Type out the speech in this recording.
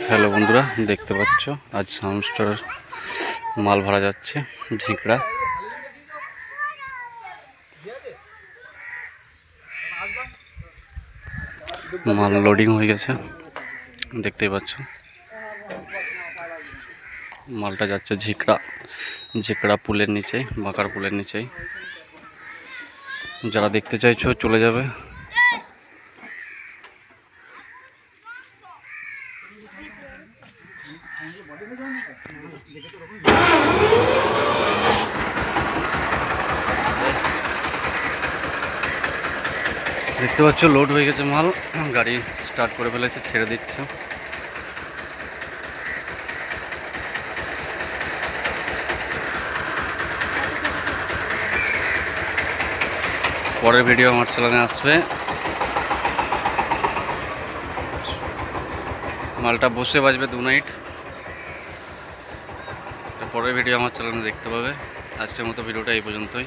Hello বন্ধুরা, দেখতে পাচ্ছ? আজ সাউন্ডস্টার মাল ভরা যাচ্ছে, ঝিঁকড়া। মাল লোডিং হয়ে গেছে, দেখতেই পাচ্ছ। মালটা যাচ্ছে ঝিকড়া ঝিকড়া পুলের নিচে বাঁকার পুলের নিচেই। যারা দেখতে চাইছো চলে যাবে। দেখতে পাচ্ছ লোড হয়ে গেছে মাল। গাড়ি স্টার্ট করে ফেলেছে, ছেড়ে দিচ্ছে। পরের ভিডিও আমার চ্যানেলে আসবে। মালটা বসে বাজবে দু নাইট। পরের ভিডিও আমার চ্যানেলে দেখতে পাবে। আজকের মতো ভিডিওটা এই পর্যন্তই।